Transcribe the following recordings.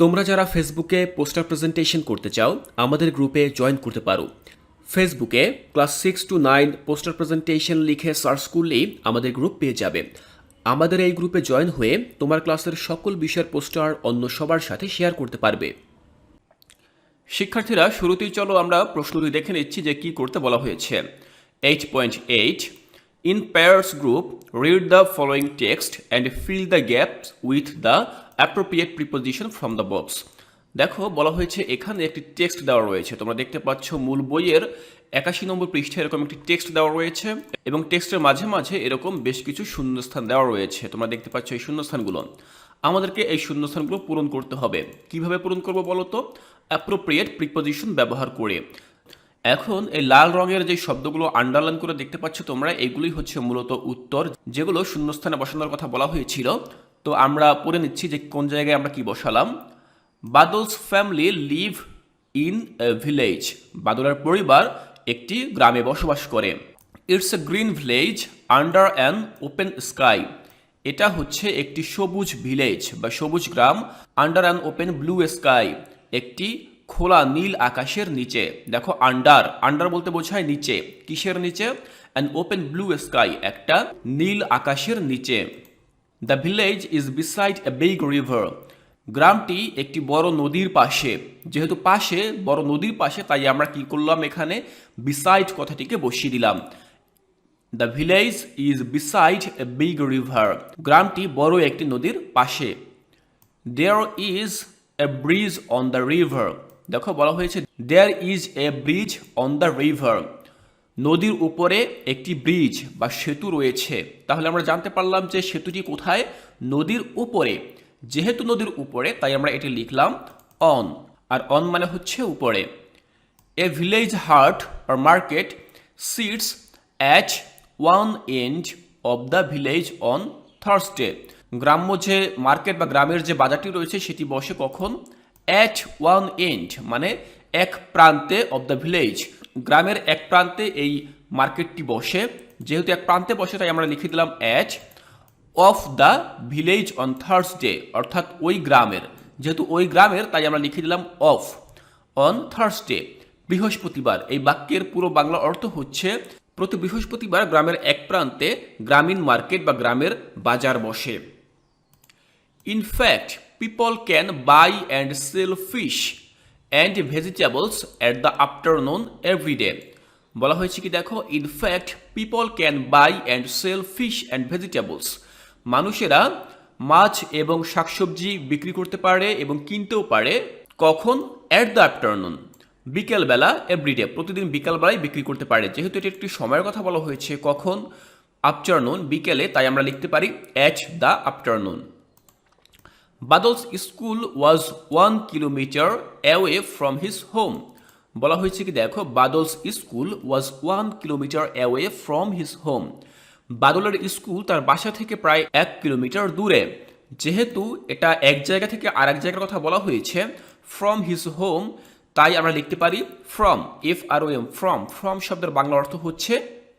তোমরা যারা ফেসবুকে পোস্টার প্রেজেন্টেশন করতে চাও, আমাদের গ্রুপে জয়েন করতে পারো। ফেসবুকে class six to nine poster presentation লিখে সার্চ করলেই আমাদের গ্রুপ পেয়ে যাবে। আমাদের এই গ্রুপে জয়েন হয়ে তোমার ক্লাসের সকল বিষয়ের পোস্টার অন্য সবার সাথে শেয়ার করতে পারবে। শিক্ষার্থীরা, শুরুতেই চলো আমরা প্রশ্নটি দেখে নিচ্ছি যে কি করতে বলা হয়েছে। Eight point eight in pairs group read the following text and fill the gaps with the appropriate preposition from the box দেখো, বলা হয়েছে, এখানে একটি টেক্সট দেওয়া রয়েছে। তোমরা দেখতে পাচ্ছ, মূল বইয়ের একাশি নম্বর পৃষ্ঠে এরকম একটি টেক্সট দেওয়া রয়েছে এবং টেক্সটের মাঝে মাঝে এরকম বেশ কিছু শূন্যস্থান দেওয়া রয়েছে। তোমরা দেখতে পাচ্ছ এই শূন্যস্থানগুলো। আমাদেরকে এই শূন্যস্থানগুলো পূরণ করতে হবে। কীভাবে পূরণ করব বলো তো? অ্যাপ্রোপ্রিয়েট প্রিপোজিশন ব্যবহার করে। এখন এই লাল রঙের যে শব্দগুলো আন্ডারলাইন করে দেখতে পাচ্ছ তোমরা, এগুলোই হচ্ছে মূলত উত্তর, যেগুলো শূন্যস্থানে বসানোর কথা বলা হয়েছিল। তো আমরা পড়ে নিচ্ছি যে কোন জায়গায় আমরা কি বসালাম। Badal's family live in village. বাদলের পরিবার একটি গ্রামে বসবাস করে। It's a green village under an open sky. এটা হচ্ছে একটি সবুজ ভিলেজ বা সবুজ গ্রাম under an open blue sky. একটি খোলা নীল আকাশের নিচে। দেখো আন্ডার। আন্ডার বলতে বোঝায় নিচে। কিসের নিচে? অ্যান ওপেন ব্লু স্কাই, একটা নীল আকাশের নিচে। The village is beside a big river গ্রামটি একটি বড় নদীর পাশে। যেহেতু পাশে, বড় নদীর পাশে, তাই আমরা কি করলাম এখানে? বিসাইড কথাটিকে বসিয়ে দিলাম। The village is beside a big river গ্রামটি বড় একটি নদীর পাশে। There is a bridge on the river দেখো, বলা হয়েছে there is a bridge on the river নদীর উপরে একটি ব্রিজ বা সেতু রয়েছে। তাহলে আমরা জানতে পারলাম যে সেতুটি কোথায়? নদীর উপরে। যেহেতু নদীর উপরে, তাই আমরা এটি লিখলাম অন। আর অন মানে হচ্ছে উপরে। A village heart or market sits at one end of the village on Thursday. গ্রাম্য যে মার্কেট বা গ্রামের যে বাজারটি রয়েছে, সেটি বসে কখন? অ্যাট ওয়ান এন্ড মানে এক প্রান্তে অব দ্য ভিলেজ। গ্রামের এক প্রান্তে এই মার্কেটটি বসে। যেহেতু এক প্রান্তে বসে, তাই আমরা লিখে দিলাম at of the village on Thursday অর্থাৎ ওই গ্রামের। যেহেতু ওই গ্রামের, তাই আমরা লিখে দিলাম অফ অন থার্সডে বৃহস্পতিবার। এই বাক্যের পুরো বাংলা অর্থ হচ্ছে, প্রতি বৃহস্পতিবার গ্রামের এক প্রান্তে গ্রামীণ মার্কেট বা গ্রামের বাজার বসে। In fact people can buy and sell sell and vegetables at the afternoon every day. বলা হয়েছে কি দেখো in fact people can buy and sell fish and vegetables মানুষেরা মাছ এবং শাকসবজি বিক্রি করতে পারে এবং কিনতেও পারে কখন? অ্যাট দ্য আফটারনুন বিকেলবেলা এভরিডে প্রতিদিন বিকেলবেলায় বিক্রি করতে পারে। যেহেতু এটি একটি সময়ের কথা বলা হয়েছে কখন? আফটারনুন বিকেলে, তাই আমরা লিখতে পারি at the afternoon Badal's school was one kilometre away from his home. বলা হয়েছে কি, দেখো, Badal's school was one kilometre away from his home. বাদলের স্কুল তার বাসা থেকে প্রায় এক কিলোমিটার দূরে। যেহেতু এটা এক জায়গা থেকে আরেক জায়গার কথা বলা হয়েছে, ফ্রম হিজ হোম, তাই আমরা লিখতে পারি from, F R O M, from. From শব্দের বাংলা অর্থ হচ্ছে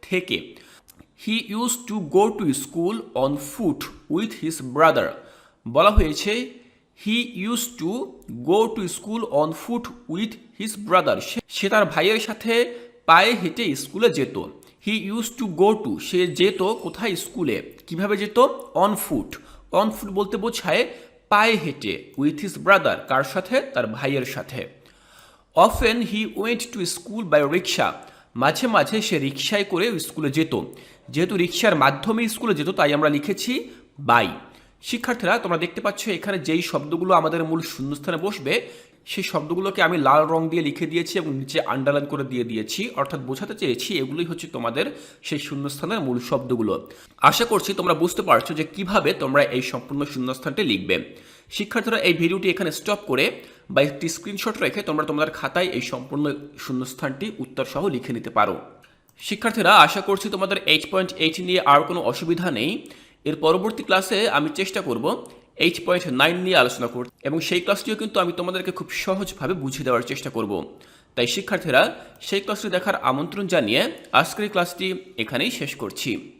থেকে। He use to go to school on foot with his brother. বলা হয়েছে he use to go to school on foot with his brother সে তার ভাইয়ের সাথে পায়ে হেঁটে স্কুলে যেত। He use to go to সে যেত কোথায় স্কুলে, কীভাবে যেত? অন ফুট অন ফুট বলতে বোঝায় পায়ে হেঁটে উইথ হিজ ব্রাদার কার সাথে? তার ভাইয়ের সাথে। Often he went to school by rickshaw মাঝে মাঝে সে রিক্সায় করে স্কুলে যেত। যেহেতু রিক্সার মাধ্যমে স্কুলে যেত, তাই আমরা লিখেছি বাই শিক্ষার্থীরা, তোমরা দেখতে পাচ্ছ এখানে যেই শব্দগুলো আমাদের মূল শূন্যস্থানে বসবে, সেই শব্দগুলোকে আমি লাল রং দিয়ে লিখে দিয়েছি এবং নিচে আন্ডারলাইন করে দিয়ে দিয়েছি। অর্থাৎ বোঝাতে চেয়েছি এগুলোই হচ্ছে তোমাদের সেই শূন্যস্থানের মূল শব্দগুলো। আশা করছি তোমরা বুঝতে পারছ যে কীভাবে তোমরা এই সম্পূর্ণ শূন্যস্থানটি লিখবে। শিক্ষার্থীরা, এই ভিডিওটি এখানে স্টপ করে বা একটি স্ক্রিনশট রেখে তোমরা তোমাদের খাতায় এই সম্পূর্ণ শূন্যস্থানটি উত্তর সহ লিখে নিতে পারো। শিক্ষার্থীরা, আশা করছি তোমাদের এইচ পয়েন্ট এইট নিয়ে আর কোনো অসুবিধা নেই। এর পরবর্তী ক্লাসে আমি চেষ্টা করব এইচ পয়েন্ট নাইন নিয়ে আলোচনা করতে। এবং সেই ক্লাসটিও কিন্তু আমি তোমাদেরকে খুব সহজভাবে বুঝিয়ে দেওয়ার চেষ্টা করব। তাই শিক্ষার্থীরা, সেই ক্লাসটি দেখার আমন্ত্রণ জানিয়ে আজকের ক্লাসটি এখানেই শেষ করছি।